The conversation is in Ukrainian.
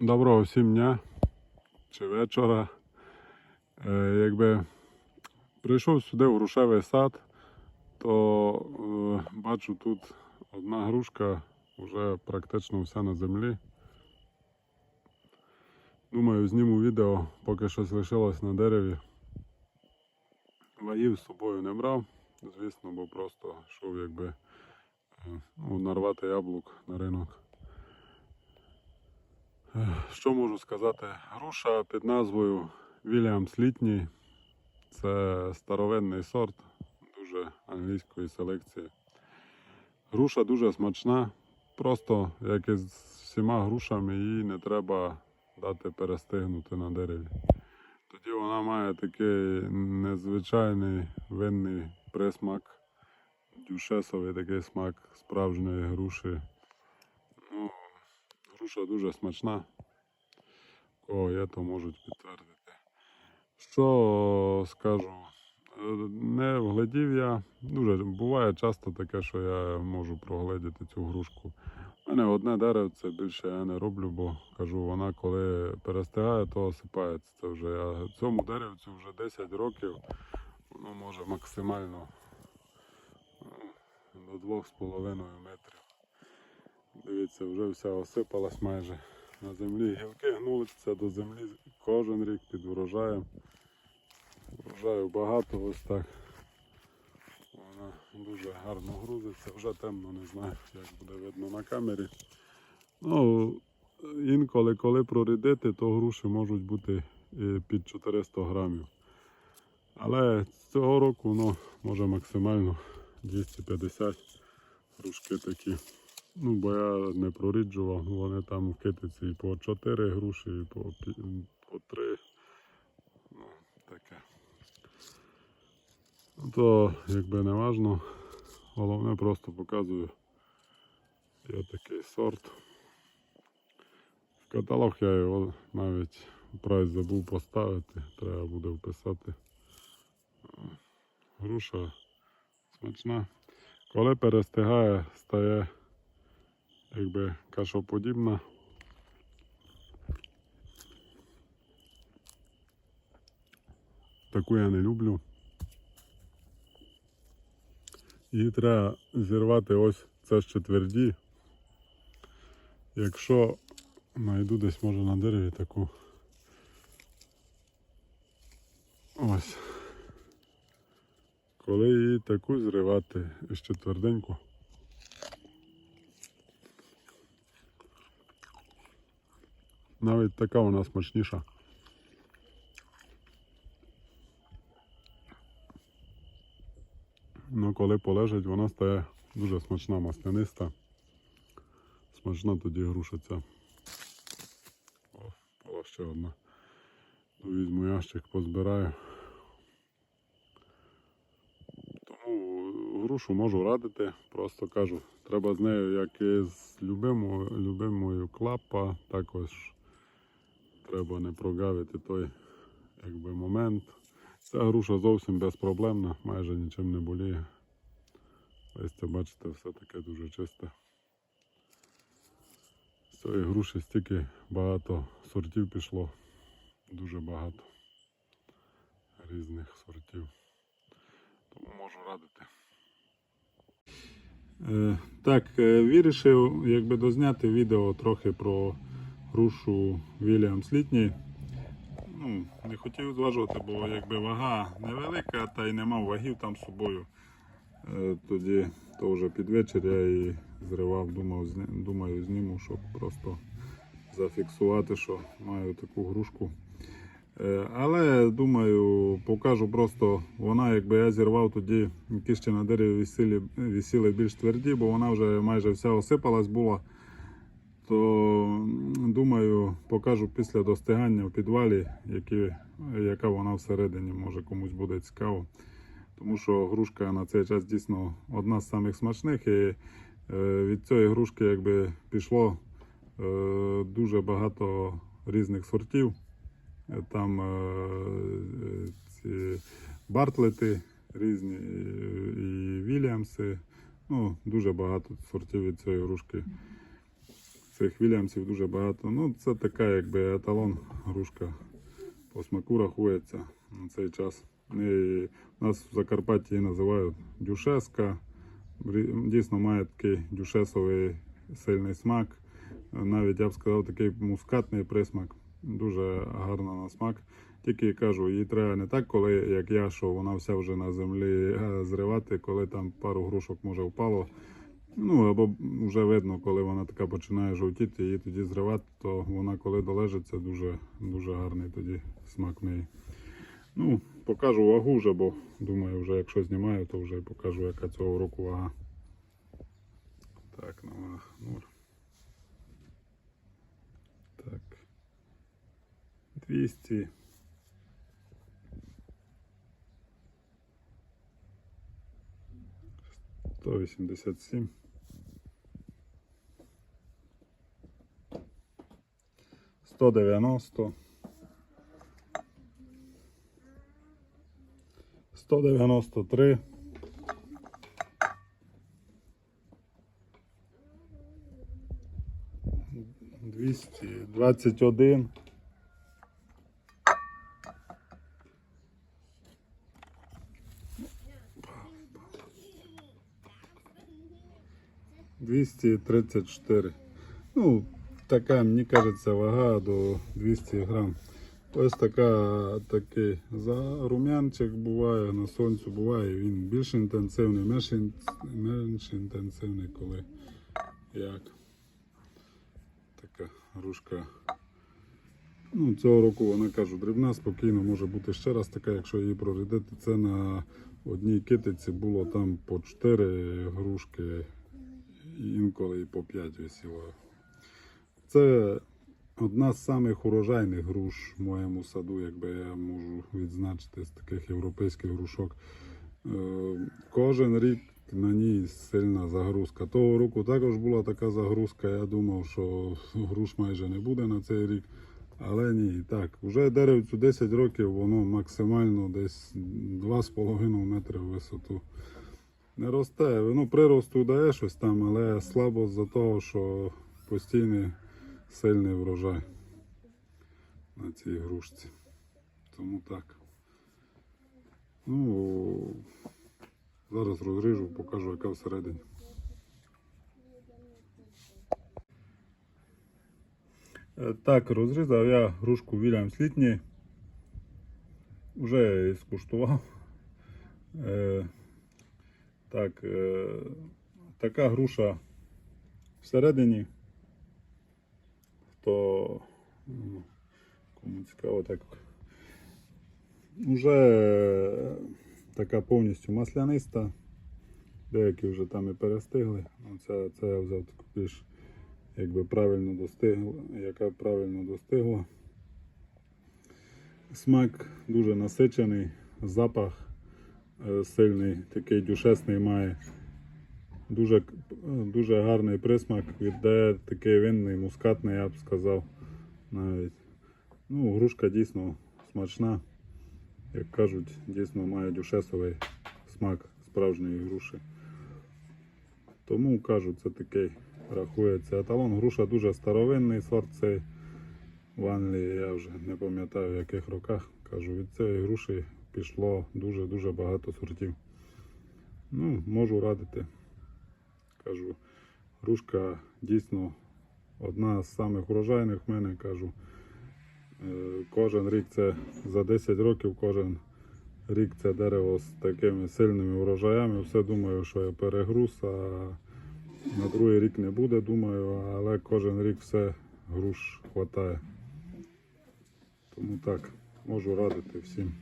Доброго всім дня чи вечора. Е, якби прийшов сюди в грушевий сад, то е, бачу тут одна грушка вже практично вся на землі. Думаю, зніму відео, поки щось лишилось на дереві. Вагів з собою не брав, звісно, бо просто йшов якби е, ну, нарвати яблук на ринок. Що можу сказати? Груша під назвою Вільямс Літній. Це старовинний сорт, дуже англійської селекції. Груша дуже смачна, просто як і з всіма грушами, її не треба дати перестигнути на дереві. Тоді вона має такий незвичайний винний присмак, дюшесовий такий смак справжньої груші. Груша дуже смачна. Кого є, то можуть підтвердити. Що скажу? Е, Не вглядів я. Дуже буває часто таке, що я можу прогледіти цю грушку. У мене одне деревце більше я не роблю, бо кажу, вона коли перестигає, то осипається. Це вже я цьому деревцю вже 10 років. Воно може максимально ну, до 2,5 метрів. Дивіться, вже вся осипалась майже на землі. Гілки гнулися до землі кожен рік під врожаєм. Врожаю багато ось так. Вона дуже гарно грузиться, вже темно, не знаю, як буде видно на камері. Ну, інколи, коли прорідити, то груші можуть бути під 400 грамів. Але цього року ну, може максимально 250 грушки такі. Ну, бо я не проріджував, вони там в китиці і по 4 груші, і по, по 3. Ну, таке. То якби не важно. Головне просто показую. Є такий сорт. В каталог я його навіть прайс забув поставити, треба буде вписати. Груша смачна. Коли перестигає, стає якби кашоподібна. Таку я не люблю. Її треба зірвати ось це ще тверді. Якщо знайду десь може на дереві таку ось. Коли її таку зривати ще тверденьку. Навіть така вона смачніша. Ну, коли полежить, вона стає дуже смачна, масляниста. Смачна тоді груша. О, була ще одна. Ну, Візьму ящик, позбираю. Тому грушу можу радити, просто кажу, треба з нею, як і з любимою, любимою клапа, також треба не прогавити той якби, момент. Ця груша зовсім безпроблемна, майже нічим не боліє. Листя, бачите, все таке дуже чисте. З цієї груші стільки багато сортів пішло, дуже багато різних сортів. Тому можу радити. Е, так, е, вирішив якби дозняти відео трохи про грушу Вільямс літній. Ну, не хотів зважувати, бо якби вага невелика, та й не мав вагів там з собою. Е, Тоді то вже під вечір я її зривав, думав, думаю, зніму, щоб просто зафіксувати, що маю таку грушку. Е, Але думаю, покажу просто, вона, якби я зірвав тоді, які ще на дереві висіли, висіли більш тверді, бо вона вже майже вся осипалась була. То думаю, покажу після достигання в підвалі, які, яка вона всередині, може комусь буде цікаво. Тому що грушка на цей час дійсно одна з самих смачних. І е, від цієї грушки якби пішло е, дуже багато різних сортів. Е, Там ці Бартлети різні, і Вільямси. Ну, дуже багато сортів від цієї грушки. Цих вільямсів дуже багато. Ну, це така якби еталон грушка по смаку рахується на цей час. І нас в Закарпатті її називають дюшеска. Дійсно має такий дюшесовий сильний смак. Навіть я б сказав, такий мускатний присмак. Дуже гарна на смак. Тільки кажу, її треба не так, коли як я, що вона вся вже на землі е, зривати, коли там пару грушок може впало. Ну або вже видно, коли вона така починає жовтіти, її тоді зривати, то вона коли долежиться, дуже дуже гарний тоді смак в неї. Ну, покажу вагу вже, бо думаю, вже якщо знімаю, то вже покажу, яка цього року вага. Так, на вагах нур. Так. 200. 187. 190. 193. 221. 234. Ну, така, мені кажеться, вага до 200 грам. Ось така, такий зарум'янчик буває, на сонцю буває, він більш інтенсивний, менш, ін- менш інтенсивний, коли як. Така грушка. Ну, цього року вона кажу, дрібна, спокійно може бути ще раз така, якщо її прорядити. Це на одній китиці було там по 4 грушки, інколи і по 5 висіло. Це одна з самих урожайних груш в моєму саду, якби я можу відзначити з таких європейських грушок. Е, Кожен рік на ній сильна загрузка. Того року також була така загрузка. Я думав, що груш майже не буде на цей рік. Але ні, так, вже деревцю 10 років, воно максимально десь 2,5 метри в висоту. Не росте. Ну, приросту дає щось там, але слабо з-за того, що постійний сильний врожай на цій грушці. Тому так. Ну, зараз розріжу, покажу, яка всередині. Е, Так, розрізав я грушку Вільямс літній. Вже скуштував. Е, так, е, така груша всередині. Хто ну, кому цікаво, так вже така повністю масляниста. Деякі вже там і перестигли. Ну, Це, це я взяв таку більш якби правильно достигла, яка правильно достигла. Смак дуже насичений, запах е, сильний, такий дюшесний має. Дуже, дуже гарний присмак, віддає такий винний, мускатний, я б сказав. Навіть. Ну, грушка дійсно смачна. Як кажуть, дійсно має дюшесовий смак справжньої груші. Тому кажу, це такий рахується еталон. Груша дуже старовинний сорт цей в Англії, я вже не пам'ятаю в яких роках. Кажу, від цієї груші пішло дуже-дуже багато сортів. Ну, можу радити. Кажу, грушка дійсно одна з самих урожайних в мене. Кажу, Е, кожен рік це за 10 років, кожен рік це дерево з такими сильними урожаями. Все думаю, що я перегруз, а на другий рік не буде, думаю, але кожен рік все груш хватає. Тому так, можу радити всім.